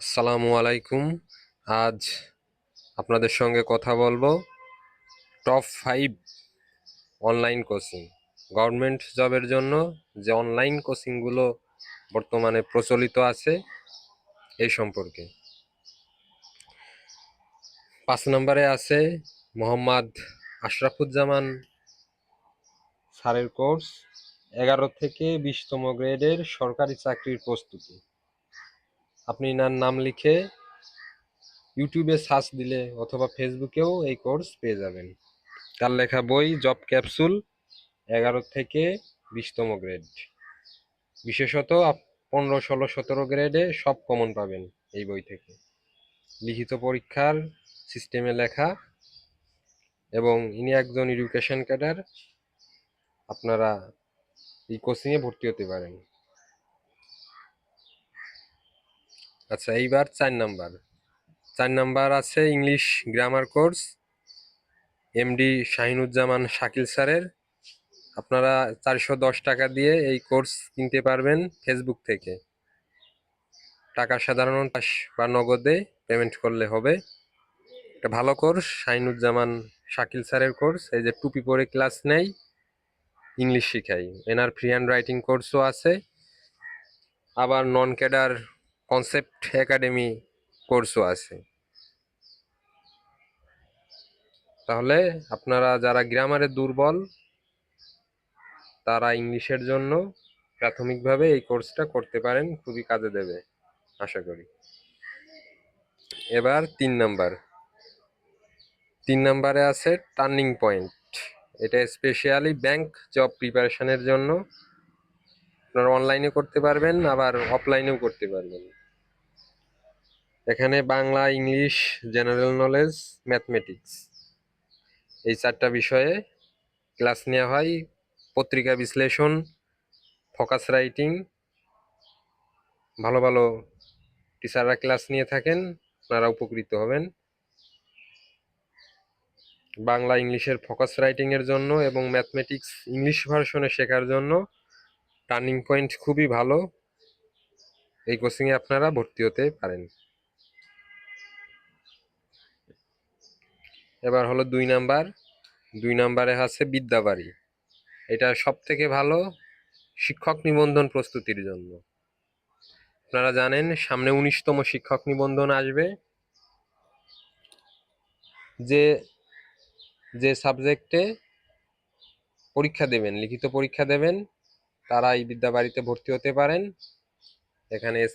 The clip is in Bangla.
আসসালামু আলাইকুম। আজ আপনাদের সঙ্গে কথা বলব top five online coaching government জবের জন্য যে অনলাইন কোচিংগুলো বর্তমানে প্রচলিত আছে, এই সম্পর্কে। পাঁচ নম্বরে আছে মোহাম্মদ আশরাফুজ্জামান স্যারের কোর্স এগারো থেকে বিশতম গ্রেডের সরকারি চাকরির প্রস্তুতি। আপনি নার নাম লিখে ইউটিউবে সার্চ দিলে অথবা ফেসবুকেও এই কোর্স পেয়ে যাবেন। তার লেখা বই জব ক্যাপসুল এগারো থেকে বিশতম গ্রেড বিশেষত পনেরো, ষোলো, সতেরো গ্রেডে সব কমন পাবেন এই বই থেকে। লিখিত পরীক্ষার সিস্টেমে লেখা এবং ইনি একজন এডুকেশন ক্যাডার আপনারা এই কোচিংয়ে ভর্তি হতে পারেন। আচ্ছা এইবার চার নাম্বার। চার নাম্বার আছে English grammar course MD Shahinuzzaman Shakil স্যারের। আপনারা চারশো দশ টাকা দিয়ে এই কোর্স কিনতে পারবেন ফেসবুক থেকে। টাকা সাধারণত বা নগদে পেমেন্ট করলে হবে। একটা ভালো কোর্স শাহিনুজ্জামান শাকিল স্যারের কোর্স এই যে টুপি পরে ক্লাস নেই ইংলিশ শিখাই। এনার ফ্রি হ্যান্ড রাইটিং কোর্সও আছে। আবার নন ক্যাডার কনসেপ্ট একাডেমি কোর্সও আছে। তাহলে আপনারা যারা গ্রামারে দুর্বল, তারা ইংলিশের জন্য প্রাথমিকভাবে এই কোর্সটা করতে পারেন, খুবই কাজে দেবে, আশা করি। এবার তিন নাম্বার। তিন নাম্বারে আছে টার্নিং পয়েন্ট এটা স্পেশালি ব্যাংক জব প্রিপারেশনের জন্য। আপনারা অনলাইনে করতে পারবেন, আবার অফলাইনেও করতে পারবেন। এখানে Bangla, English, general knowledge, mathematics এই চারটা বিষয়ে ক্লাস নেওয়া হয়। পত্রিকা বিশ্লেষণ, ফোকাস রাইটিং। ভালো ভালো টিচাররা ক্লাস নিয়ে থাকেন আপনারা উপকৃত হবেন। বাংলা, ইংলিশের ফোকাস রাইটিংয়ের জন্য এবং ম্যাথমেটিক্স ইংলিশ ভার্সনে শেখার জন্য টার্নিং পয়েন্ট খুবই ভালো। এই কোচিংয়ে আপনারা ভর্তি হতে পারেন। এবার হলো দুই নাম্বার। দুই নাম্বারে আছে বিদ্যাবাড়ি। এটা সব থেকে ভালো শিক্ষক নিবন্ধন প্রস্তুতির জন্য। আপনারা জানেন, সামনে উনিশতম শিক্ষক নিবন্ধন আসবে। যে যে সাবজেক্টে পরীক্ষা দেবেন, লিখিত পরীক্ষা দেবেন তারা এই বিদ্যাবাড়িতে ভর্তি হতে পারেন। এখানে